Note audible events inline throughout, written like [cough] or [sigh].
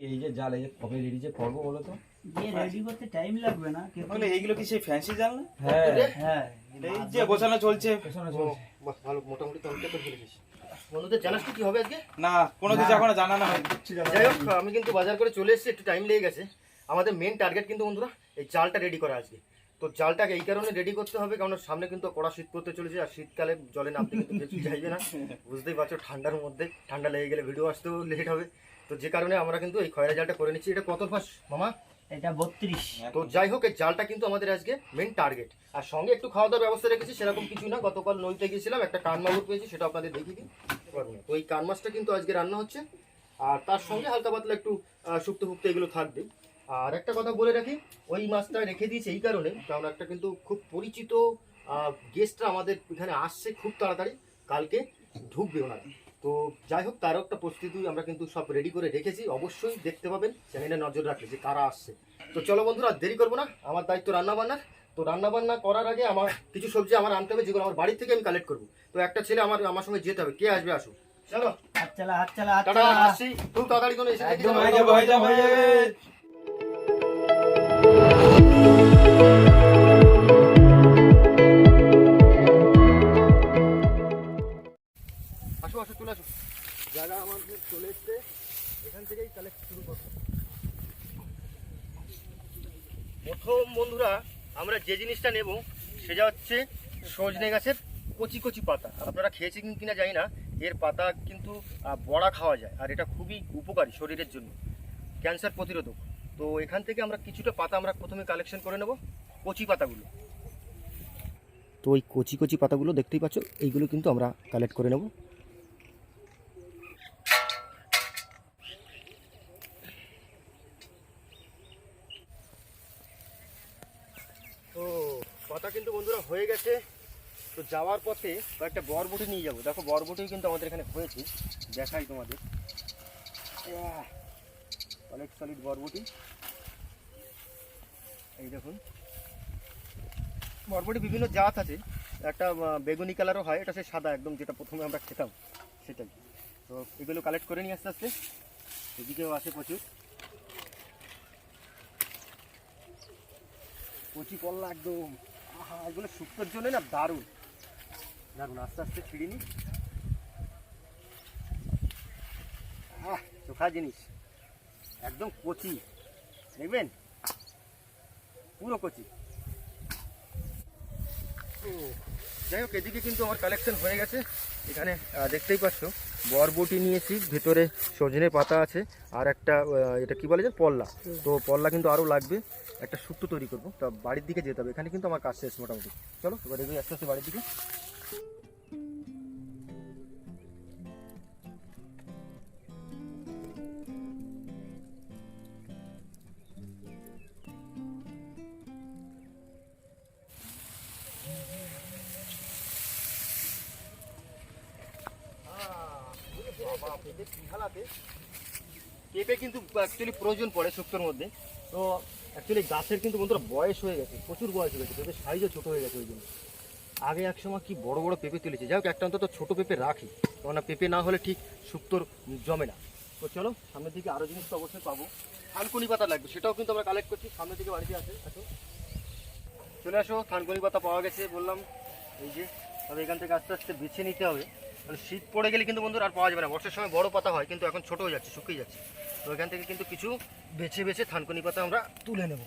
এই যে জাল এই যে কবে রেডি যে করব বলো তো? রেডি করতে টাইম লাগবে না কিন্তু এইগুলো কি সেই ফ্যান্সি জাল না? হ্যাঁ হ্যাঁ। এই যে গোছানো চলছে। পেছনে চলছে। ভালো মোটামুটি তো অনেকটা ফেলেছিস। বন্ধুদের জানাস কি কি হবে আজকে? না কোনো কিছু এখনও জানানো হয় যাই হোক আমি কিন্তু বাজার করে চলে এসেছি একটু টাইম লেগে গেছে। আমাদের মেন টার্গেট কিন্তু বন্ধুরা এই জালটা রেডি করা আজকে। তো জালটাকে এই কারণে রেডি করতে হবে কারণ সামনে কিন্তু কড়া শীত পড়তে চলেছে আর শীতকালে জলে নামতে কিন্তু কিছু চাইবে না। বুঝতেই পারছ ঠান্ডার মধ্যে ঠান্ডা লেগে গেলে ভিডিও আসতেও লেট হবে। তো যে কারণে আমরা কিন্তু এই খয়রা জালটা করে নিচ্ছি। এটা কত ফাঁস মামা? এটা বত্রিশ। তো যাই হোক এই জালটা কিন্তু আমাদের আজকে মেন টার্গেট আর সঙ্গে একটু খাওয়া দাওয়ার ব্যবস্থা রেখেছি সেরকম কিছু না। গতকাল নদীতে গিয়েছিলাম একটা কান মাগুর পেয়েছি সেটা আপনাদের দেখিয়ে দিই। তো এই কান মাছটা কিন্তু আজকে রান্না হচ্ছে। আর তার সঙ্গে হালকা পাতলা একটু শুক্তো ফুক্তো এগুলো থাকবে। আর একটা কথা বলে রাখি ওই মাছটা রেখে দিয়েছি এই কারণে কারণ একটা কিন্তু খুব পরিচিত গেস্টরা আমাদের এখানে আসছে খুব তাড়াতাড়ি। কালকে ঢুকবে ওনারা। তো যাই হোক তারও একটা প্রস্তুতি আমরা কিন্তু সব রেডি করে রেখেছি। অবশ্যই দেখতে পাবেন চ্যানেলে নজর রাখলে যে কারা আসছে। তো চলো বন্ধুরা দেরি করব না আমার দায়িত্ব রান্না বান্নার তো রান্নাবান্না করার আগে আমার কিছু সবজি আমার আনতে হবে যেগুলো আমার বাড়ি থেকে আমি কালেক্ট করব। তো একটা ছেলে আমার আমার সঙ্গে যেতে হবে কে আসবে আসো চলো। হাত চালা হাত চালা হাত চালা। আসছি। খুব তাড়াতাড়ি কোনো এসে একদম হয়ে যাবে হয়ে যাবে। আসো। জায়গা আমাদের চলে এসছে, এখান থেকেই কালেক্ট শুরু করব। প্রথম বন্ধুরা, আমরা যে জিনিসটা নেব, সেটা হচ্ছে সজনে গাছের কচি কচি পাতা। আপনারা খেয়েছেন কিনা জানি না, এর পাতা কিন্তু বড়া খাওয়া যায়, আর এটা খুবই উপকারী শরীরের জন্য। ক্যান্সার প্রতিরোধক। তো এখান থেকে আমরা কিছুটা পাতা আমরা প্রথমে কালেকশন করে নেব, কচি পাতাগুলো। তো ওই কচি কচি পাতাগুলো দেখতেই পাচ্ছ, এইগুলো কিন্তু আমরা কালেক্ট করে নেব তো পাতা কিন্তু বন্ধুরা হয়ে গেছে তো যাওয়ার পথে কয়েকটা বরবটি নিয়ে যাব। দেখো বরবটি কিন্তু আমাদের এখানে হয়েছে। দেখাই তোমাদের। অনেক সলিড বরবটি। এই দেখুন। বরবটি বিভিন্ন জাত আছে। একটা বেগুনি কালারও হয়, এটা সে সাদা একদম, যেটা প্রথমে আমরা খেতাম, সেটাই। তো এগুলো কালেক্ট করে নিয়ে আস্তে আস্তে, এদিকেও আছে প্রচুর। কচি পল্লা একদম। এগুলো শুক্তোর জন্য না দারুণ। দারুণ আস্তে আস্তে ছিঁড়ে নি। আহ, চোখা জিনিস। একদম কচি। দেখবেন? পুরো কচি। যাই হোক, এদিকে কিন্তু আমার কালেকশন হয়ে গেছে। এখানে দেখতেই পাচ্ছ, বরবটি নিয়েছি, ভেতরে সজনে পাতা আছে, আর একটা এটা কি বলে যে, পল্লা। তো পল্লা কিন্তু আরও লাগবে। একটা শুক্তো তৈরি করব। তা বাড়ির দিকে যেতে হবে। এখানে কিন্তু আমার কাজ শেষ মোটামুটি। চলো, এবার এগুলো আস্তে আস্তে বাড়ির দিকে। পেঁপে কিন্তু অ্যাকচুয়ালি প্রয়োজন পড়ে শুক্তোর মধ্যে। তো অ্যাকচুয়ালি গাছের কিন্তু বন্ধুরা বয়স হয়ে গেছে, প্রচুর বয়স হয়ে গেছে পেঁপের সাইজও ছোটো হয়ে গেছে ওই জন্য। আগে এক সময় কি বড় বড় পেঁপে তুলেছে, যাই হোক, একটা অন্তত ছোটো পেঁপে রাখি, কেননা পেঁপে না হলে ঠিক শুক্তোর জমে না। তো চলো, সামনের দিকে আরও জিনিস তো অবশ্যই পাবো। থানকুনি পাতা লাগবে, সেটাও কিন্তু আমরা কালেক্ট করছি, সামনের দিকে বাড়িতে আছে চলে আসো, থানকুনি পাতা পাওয়া গেছে বললাম, এই যে, তবে এখান থেকে আস্তে আস্তে বেছে নিতে হবে। শীত পড়ে গেলে কিন্তু বন্ধুরা আর পাওয়া যাবে না। বর্ষার সময় বড় পাতা হয়, কিন্তু এখন ছোট হয়ে যাচ্ছে, শুকিয়ে যাচ্ছে। তো এখান থেকে কিন্তু কিছু বেছে বেছে থানকুনি পাতা আমরা তুলে নেব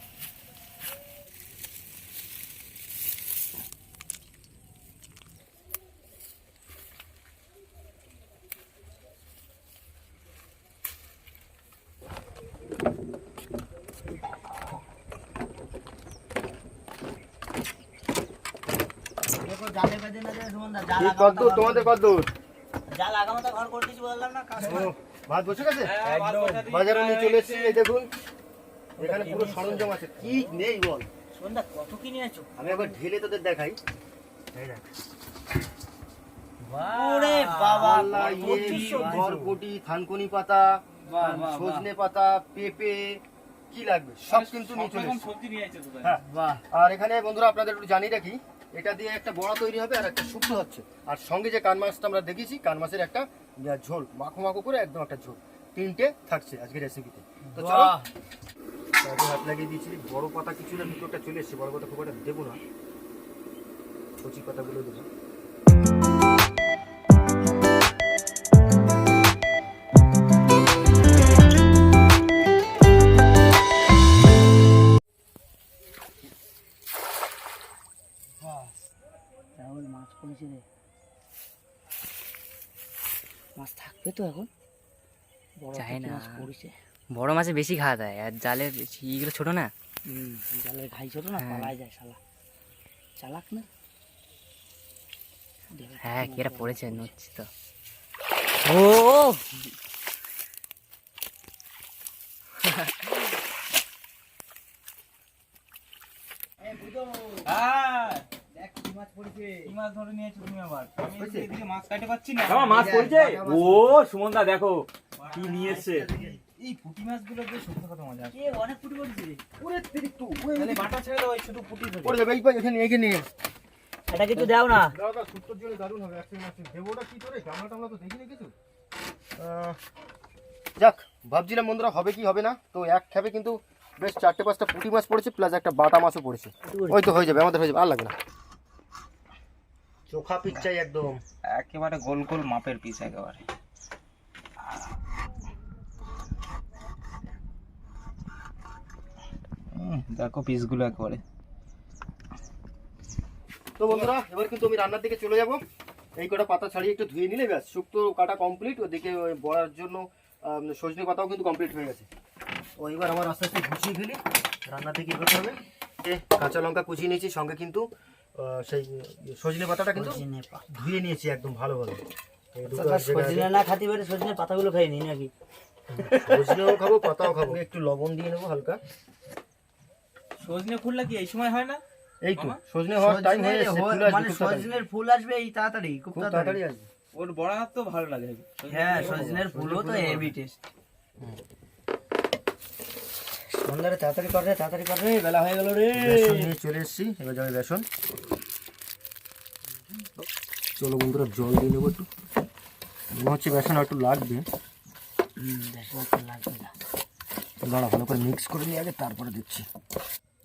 দেখো জালে বেঁধে না দেয় সুমনদা জাল ঠিক কদ্দূর তোমাদের কদ্দূর জাল আগামতে ঘর করে বললাম না ভাত বসে গেছে? বাজারে নিয়ে চলে এসেছি এই দেখুন। এখানে পুরো সরঞ্জাম আছে। কি নেই বল? কত কি আমি একবার ঢেলে তোদের দেখাই। এই দেখ। ওরে বাবা আল্লাহ, ইয়ে, বরবটি থানকুনি পাতা সজনে পাতা পেঁপে কি লাগবে? সব কিন্তু নিয়ে চলে হ্যাঁ। বাহ। আর এখানে বন্ধুরা আপনাদের একটু জানিয়ে রাখি এটা দিয়ে একটা বড়া তৈরি হবে আর একটা শুক্তো হচ্ছে। আর সঙ্গে যে কানমাছটা আমরা দেখেছি কানমাছের একটা ঝোল মাখো মাখো করে একদম একটা ঝোল। তিনটে থাকছে আজকে রেসিপিতে তো। চলো। আগে হাত লাগিয়ে দিয়েছি বড় পাতা কিছু না দুটোটা চলে এসছে বড় পাতা খুব একটা দেবো না। কচি পাতাগুলো দেবো। তো এখন। চাই না। পড়েছে। বড় মাছে বেশি খাওয়া দেয় আর জালের ইগুলো ছোট না? হুম জালের ঘাই ছোট না হ্যাঁ। পালায় যায় শালা। চালাক না? হ্যাঁ কেরা পড়েছে। নড়ছি তো। ও হ্যাঁ দেখ কি? মাছ পড়েছে কি মাছ ধরে নিয়েছো তুমি আবার। আমি এদিকে মাছ কাটতে পাচ্ছি না। আমার মাছ পড়ছে? ও সুমন দা দেখো কি নিয়ে এসছে। এই পুঁটি মাছগুলো বেশ সত্যি কথা মজা এ অনেক পুটি পড়েছে রে। ওরে তিরিক্তু তাহলে বাটা ছেড়ে দাও শুধু পুঁটি ধরে পড়ে যাবে এই এখানে এখানে এটা কিন্তু দাও না। দাদা সুত্তর দারুণ হবে মাছ দেবোটা কি করে? গামলা টামলা তো দেখিনি কিছু? যাক ভাবছিলাম বন্ধুরা হবে কি হবে না? তো এক খেপে কিন্তু বেশ চারটে পাঁচটা পুঁটি মাছ পড়েছে প্লাস একটা বাটা মাছও পড়েছে। ওই তো হয়ে যাবে আমাদের হয়ে যাবে আর লাগবে না। চোখা পিচ্চাই একদম। একেবারে গোল গোল মাপের পিস একেবারে। দেখো পিসগুলো একেবারে। তো বন্ধুরা এবার কিন্তু আমি রান্নার দিকে চলে যাব। এই কটা পাতা ছাড়িয়ে একটু ধুয়ে নিলে ব্যাস শুক্তো কাটা কমপ্লিট ওদিকে বড়ার জন্য সজনে পাতাও কিন্তু কমপ্লিট হয়ে গেছে। ও এবার আমার আস্তে আস্তে গুছিয়ে ফেলি রান্নার দিকে এগোতে হবে। কাঁচা লঙ্কা কুচিয়ে নিয়েছি সঙ্গে কিন্তু সেই সজনে পাতাটা কিন্তু ধুয়ে নিয়েছি একদম ভালোভাবে। আচ্ছা, সজনে না খাতে পারে সজনে পাতাগুলো খাই নি নাকি? সজনেও খাব পাতাও খাব। একটু লবণ দিয়ে নেব হালকা। সজনে ফুলটা কি এই সময় হয় না? এই তো সজনে হওয়ার টাইম হয়ে আসবে মানে সজনের ফুল আসবে এই তাড়াতাড়ি খুব তাড়াতাড়ি। আসবে। ওর বড়া তো ভালো লাগে। হ্যাঁ সজনের ফুলও তো হেভি টেস্ট সন্ধ্যারে তাড়াতাড়ি করে তাড়াতাড়ি করে বেলা হয়ে গেল রে। বেসন নিয়ে চলে এসেছি এবার যাবে বেসন। চলো বন্ধুরা জল দিয়ে নেব একটু। মনে হচ্ছে বেসন একটু লাগবে। বেশি একটা লাগবে না। দাঁড়া ভালো করে মিক্স করে নিয়ে আগে তারপরে দিচ্ছি।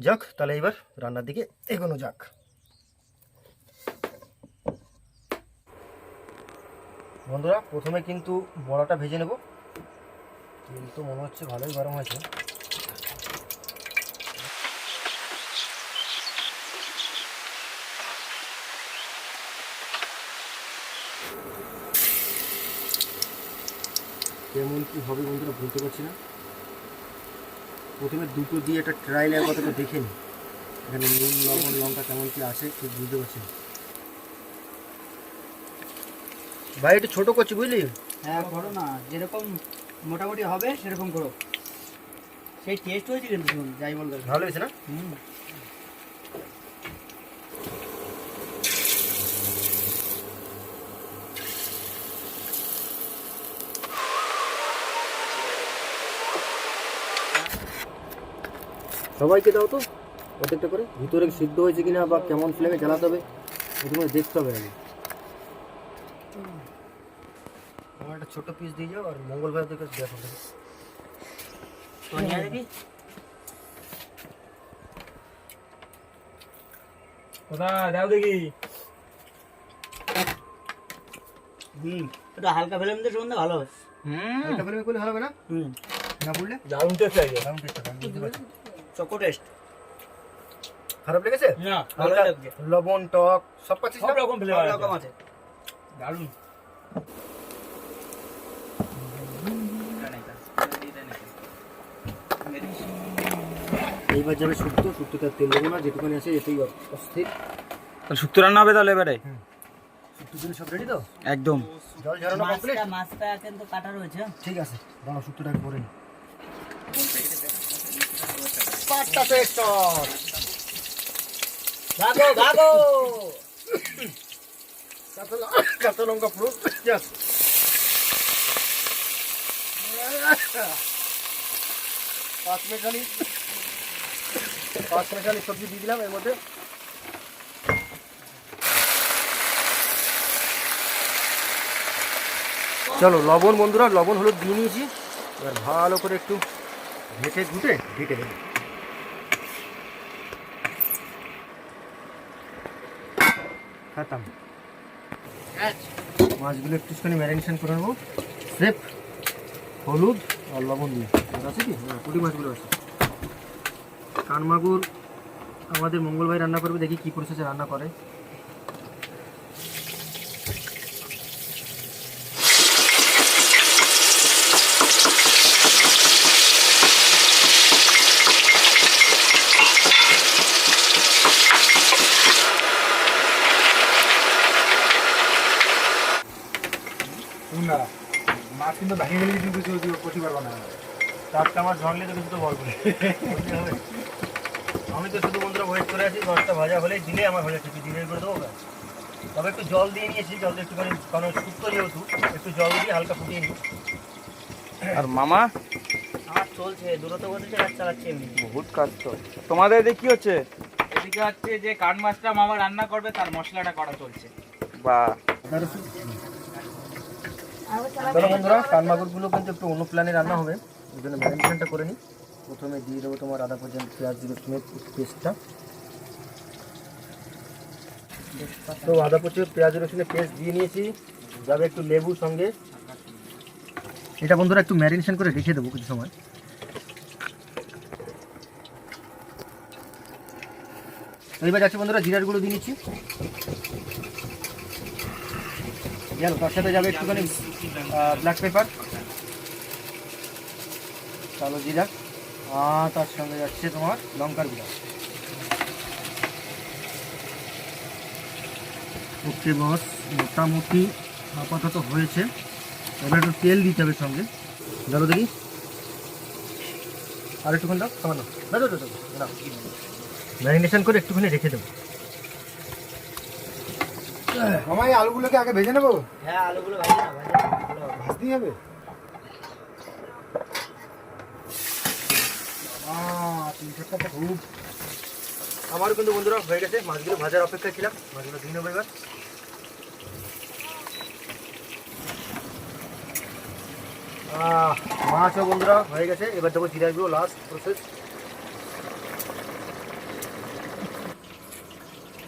যাক তাহলে এবার রান্নার দিকে এগোনো যাক। বন্ধুরা প্রথমে কিন্তু বড়াটা ভেজে নেব। তেল তো মনে হচ্ছে ভালোই গরম হয়েছে। কেমন কি হবে বন্ধুরা বলতে পারছি না। প্রথমে দুটো দিয়ে একটা ট্রায়াল একবার তো দেখে নি। এখানে নুন লবণ লঙ্কা কেমন কি আসে ঠিক বুঝতে পারছি না। ভাই একটু ছোটো করছি বুঝলি? হ্যাঁ করো না। যেরকম মোটামুটি হবে সেরকম করো। সেই টেস্ট হয়েছে কিন্তু যাই বলবে ভালো হয়েছে না? হুম। সবাইকে দাও তো। প্রত্যেকটা করে। ভিতরে সিদ্ধ হয়েছে কিনা বা কেমন ফ্লেমে জ্বালাতে হবে প্রথমে দেখতে হবে আগে। আমার একটা ছোট পিস দিয়ে যাও আর মঙ্গলবার দেখো তো দেখি কোথা দাও দেখি। হুম এটা হালকা ফেলে ভালো হবে হুম। হালকা ফ্লেমে করলে ভালো হবে না? হুম। না পড়লে দারুণ টেস্ট লাগে দারুণ টেস্ট হবে বুঝতে পারছি। Choco taste. খারাপ লেগেছে? না ভালো লাগছে লবণ টক সব পাচ্ছিস সব রকম ফ্লেভার রকম আছে। দারুণ। এইবার যাবে শুক্তো তেল দেবো না যেটুকুনি আছে এতেই অস্থির। শুক্তো রান্না হবে তাহলে এবারে? শুক্তোর জন্য সব রেডি তো? একদম। জল ঝরানো কমপ্লিট মাছটা কিন্তু কাটা রয়েছে। ঠিক আছে দাঁড়াও শুক্তোটাকে করে নি। পাঁচটা ভাগো ভাগো। কাঁচা লঙ্কা পুরো সবজি দিয়ে দিলাম এর মধ্যে। চলো, লবণ বন্ধুরা, লবণ, হলুদ দিয়ে নিয়েছি। এবার ভালো করে একটু ঘেটে ঘুটে ঢেকে দেবো খাতাম। মাছগুলো একটুখানি ম্যারিনেশন করে নেব। সেফ হলুদ আর লবণ দিয়ে। আছে কি? হ্যাঁ পুটি মাছগুলো আছে। কানমাগুর আমাদের মঙ্গলবার রান্না করবে দেখি কি প্রসেসে রান্না করে না মাছ কিন্তু ভেঙে গেলে কিন্তু কিছু করতে পারব না টাটকা মাছ ভাঙলে তো কিছু তো বলব আমি তো শুধু বন্ধুরা ওয়েট করে আছি দশটা ভাজা হলে দিলে আমার হয়ে যাচ্ছে দিনে করে দেবো তবে একটু জল দিয়ে নিয়েছি জলটা একটুখানি কারণ শুক্তো যেহেতু একটু জল দিয়ে হালকা ফুটিয়ে নিই। আর মামা? আমার চলছে দূরত বলতে কাজ চালাচ্ছে এমনি। বহুত কাজ তো। তোমাদের এদিকে কি হচ্ছে? এদিকে হচ্ছে যে কাঠ মাছটা মামা রান্না করবে তার মশলাটা করা চলছে। বা চলো বন্ধুরা, কানমাগুরগুলো কিন্তু একটু অন্য প্ল্যানে রান্না হবে। ওই জন্য ম্যারিনেশনটা করে নিই প্রথমে দিয়ে দেবো তোমার আদা পর্যন্ত পেঁয়াজ রসুনের পেস্টটা। তো আদা পর্যন্ত পেঁয়াজ রসুনের পেস্ট দিয়ে নিয়েছি। যাবে একটু লেবু সঙ্গে। এটা বন্ধুরা একটু ম্যারিনেশন করে রেখে দেবো কিছু সময়। তো এবার যাচ্ছে বন্ধুরা, জিরার গুঁড়ো দিয়ে নিচ্ছি। গেল তার সাথে যাবে একটুখানি ব্ল্যাক পেপার কালো জিরা। আর তার সঙ্গে যাচ্ছে তোমার লঙ্কার গুঁড়া। ওকে বস মোটামুটি আপাতত হয়েছে। এবার একটু তেল দিতে হবে সঙ্গে। ধরো দেখি। আর একটুখানি দাও দাও দাও, দাও দাও। ম্যারিনেশন করে একটুখানি রেখে দেবো। এই আলুগুলোকে আগে ভেজে নেব? হ্যাঁ আলুগুলো। ভাজতেই হবে? খুব। আমারও কিন্তু বন্ধুরা হয়ে গেছে মাছগুলো ভাজার অপেক্ষায় ছিলাম। মাছগুলো নেব এবার। আহ, মাছও বন্ধুরা হয়ে গেছে এবার দেবো জিরা গুঁড়ো লাস্ট প্রসেস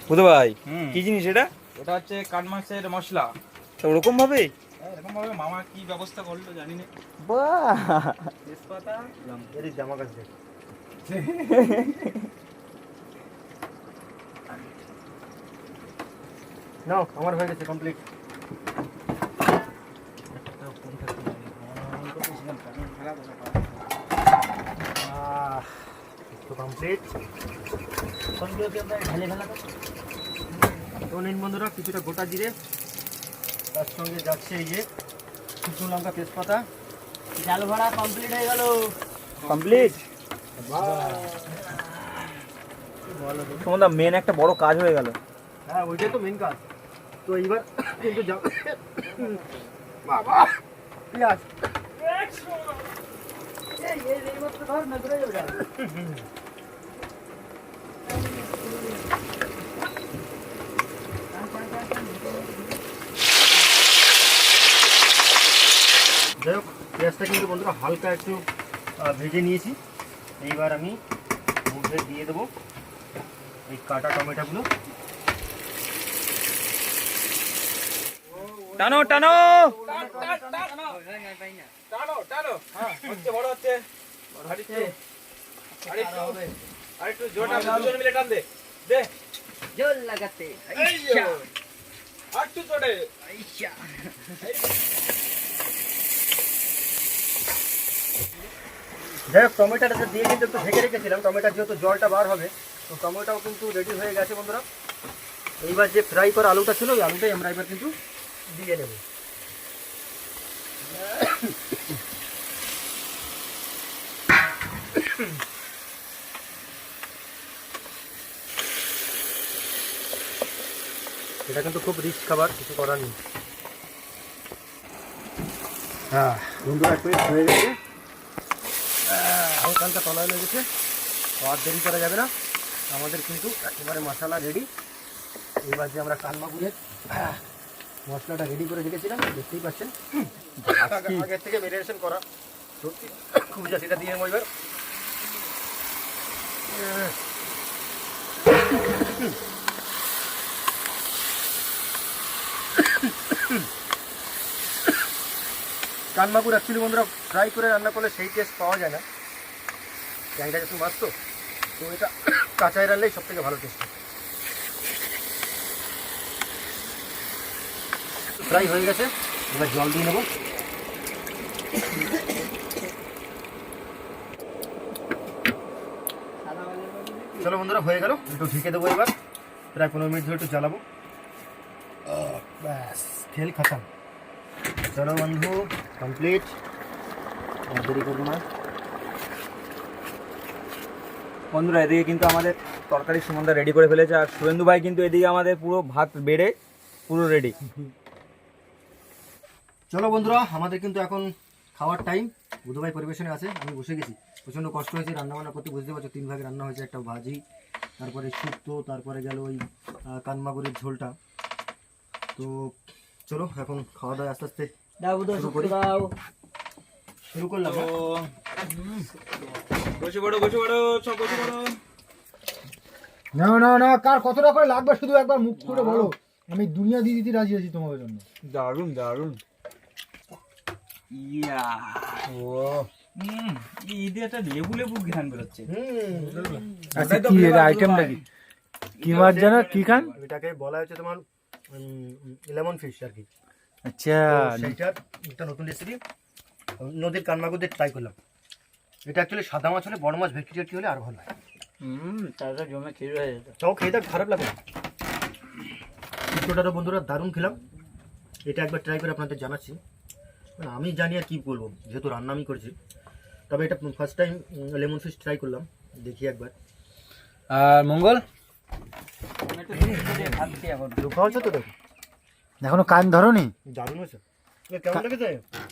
বুধ ভাই হুম। কি জিনিস এটা? এটা হচ্ছে কাঠ মাছের মশলা। তো ওরকম ভাবে? এরকম ভাবে মামা কি ব্যবস্থা করল জানি না। বাহ! তেজপাতা এদিক জামা কাছ নাও আমার হয়ে গেছে কমপ্লিট তো কমপ্লিট আমরা ঢেলে ফেলা তো তো নিন বন্ধুরা কিছুটা গোটা জিরে। তার সঙ্গে যাচ্ছে এই যে শুকনো লঙ্কা তেজপাতা। জাল ভরা কমপ্লিট হয়ে গেল। কমপ্লিট তোমাদের মেন একটা বড় কাজ হয়ে গেল। হ্যাঁ ওইটাই তো মেন কাজ। তো এইবার কিন্তু যা বাবা! পেঁয়াজ এই এই এই মাত্র ধর না ঘুরে যাবে যাই হোক পেঁয়াজটা কিন্তু বন্ধুরা হালকা একটু ভেজে নিয়েছি। এইবার আমি মধ্যে দিয়ে দেবো এই কাটা টমেটোগুলো। টানো টানো! টানো টানো হ্যাঁ হচ্ছে বড় হচ্ছে আরেকটু আরেকটু আরেকটু জোর টান দুজন মিলে টান দে দে জল লাগাতে এই যে। আরেকটু জোরে আইসা যাই হোক, টমেটোটা দিয়ে কিন্তু একটু ঢেকে রেখেছিলাম। টমেটোর যেহেতু জলটা বার হবে, তো টমেটোও কিন্তু রেডি হয়ে গেছে বন্ধুরা। এইবার যে ফ্রাই করা আলুটা ছিল, ওই আলুটাই আমরা এবার কিন্তু দিয়ে নেব। এটা কিন্তু খুব রিচ খাবার, কিছু করার নেই। হ্যাঁ বন্ধুরা হয়ে গেছে। হালকা হালকা তলায় লেগেছে আর দেরি করা যাবে না। আমাদের কিন্তু একেবারে মশলা রেডি এবার যে আমরা কানমাগুড়ের মশলাটা রেডি করে রেখেছিলাম দেখতেই পাচ্ছেন। আগের থেকে মেরিনেশন করা। সত্যি খুব যা সেটা দিয়ে এবার। কানমাগুর অ্যাকচুয়ালি বন্ধুরা ফ্রাই করে রান্না করলে সেই টেস্ট পাওয়া যায় না। ট্যাংটা যখন মাছ তো তো এটা [coughs] কাঁচায় রান্নাই সব থেকে ভালো টেস্ট ফ্রাই হয়ে গেছে, এবার জল দিয়ে নেব। চলো বন্ধুরা, হয়ে গেল। একটু ঢেকে দেবো এবার। প্রায় পনেরো মিনিট ধরে একটু জ্বালাবো। ব্যাস খেল খাতাম। চলো বন্ধু কমপ্লিট দেরি করব না। বন্ধুরা, এদিকে কিন্তু আমাদের তরকারি সুমন্দা রেডি করে ফেলেছে, আর সুরেন্দু ভাই কিন্তু এদিকে আমাদের পুরো ভাত বেড়ে পুরো রেডি চলো বন্ধুরা, আমাদের কিন্তু এখন খাওয়ার টাইম বুধভাই পরিবেশনে আছে, আমি বসে গেছি। প্রচণ্ড কষ্ট হয়েছে রান্না বান্না করতে বুঝতে পারছ, তিন ভাগে রান্না হয়েছে, একটা ভাজি, তারপরে শুক্তো, তারপরে গেল ওই কানমাগুরের ঝোলটা। তো চলো, এখন খাওয়া দাওয়া আস্তে আস্তে দাও দাও শুরু দাও। শুরু করলাম? বসে পড়ো বসে পড়ো সব বসে পড়ো। না না না কার কতটা করে লাগবে শুধু একবার মুখ করে বলো। আমি দুনিয়া দিয়ে দিতে রাজি আছি তোমাদের জন্য। দারুণ দারুণ ইয়া। ও হুম ঈদে একটা লেবু লেবু ঘ্রাণ বেরোচ্ছে। আচ্ছা কি এর আইটেমটা কি কি মাছ জানো কি খান? এটাকে বলা হচ্ছে তোমার লেমন ফিশ আর কি। আচ্ছা একটা নতুন রেসিপি নদীর কানমাগুরদের ট্রাই করলাম। এটা অ্যাকচুয়ালি সাদা মাছ হলে বড় মাছ ভেটকি টেটকি হলে আর ভালো হয়। হুম তাহলে জমে খেয়ে হয়ে যেত তাও খেয়ে দেখ খারাপ লাগে বন্ধুরা দারুণ খেলাম। এটা একবার ট্রাই করে আপনাদের জানাচ্ছি। মানে আমি জানি আর কি বলব যেহেতু রান্না আমি করেছি। তবে এটা first time lemon fish try করলাম। দেখি একবার। আর মঙ্গল? রুখা হচ্ছে তো দেখো। এখনও কান ধরনি? দারুণ হয়েছে। কেমন লেগেছে?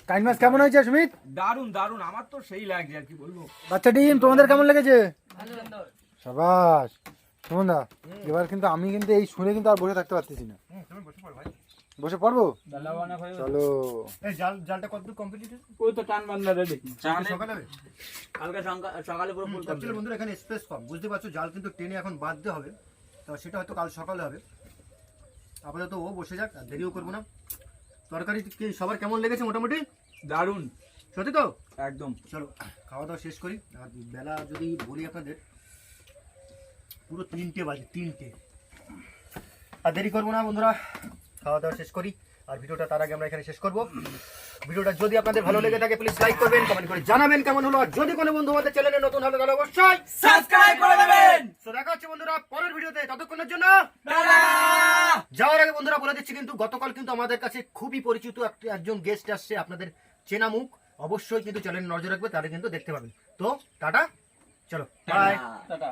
কান মাছ কেমন হয়েছে সুমিত? দারুণ দারুণ আমার তো সেই লাগছে আর কি বলব। বাচ্চা ডিম তোমাদের কেমন লেগেছে? সাবাস। এবার কিন্তু আমি কিন্তু এই শুনে কিন্তু আর বসে থাকতে পারতেছি না। বসে পড়ব? চলো। এই জাল জালটা কতদূর কমপ্লিট ওই তো টান বান্ধা রেডি সকালে? কালকে সকালে পুরো ফুল বন্ধুরা এখানে স্পেস কম। বুঝতে পারছ জাল কিন্তু টেনে এখন বাঁধতে হবে। তো সেটা হয়তো কাল সকালে হবে। আপাতত ও বসে যাক আর দেরিও করব না। তরকারি কি সবার কেমন লেগেছে মোটামুটি? দারুণ। সত্যি তো? একদম। চলো খাওয়া দাওয়া শেষ করি। আর বেলা যদি বলি আপনাদের পুরো তিনটে বাজে তিনটে। আর দেরি করব না বন্ধুরা খাওয়া দাওয়া শেষ করি। আর ভিডিওটা তার আগে আমরা এখানে শেষ করব। ভিডিওটা যদি আপনাদের ভালো লেগে থাকে প্লিজ লাইক করবেন কমেন্ট করে জানাবেন কেমন হলো। আর যদি কোনো বন্ধু আমাদের চ্যানেলে নতুন হবে তাহলে অবশ্যই সাবস্ক্রাইব করে দেবেন। তো দেখা হচ্ছে বন্ধুরা পরের ভিডিওতে। ততক্ষণের জন্য যাওয়ার আগে বন্ধুরা বলে দিচ্ছি কিন্তু গতকাল কিন্তু আমাদের কাছে খুবই পরিচিত একজন গেস্ট আসছে আপনাদের চেনা মুখ অবশ্যই কিন্তু চ্যানেল নজর রাখবে তারা কিন্তু দেখতে পাবেন। তো টাটা। চলো বাই টাটা।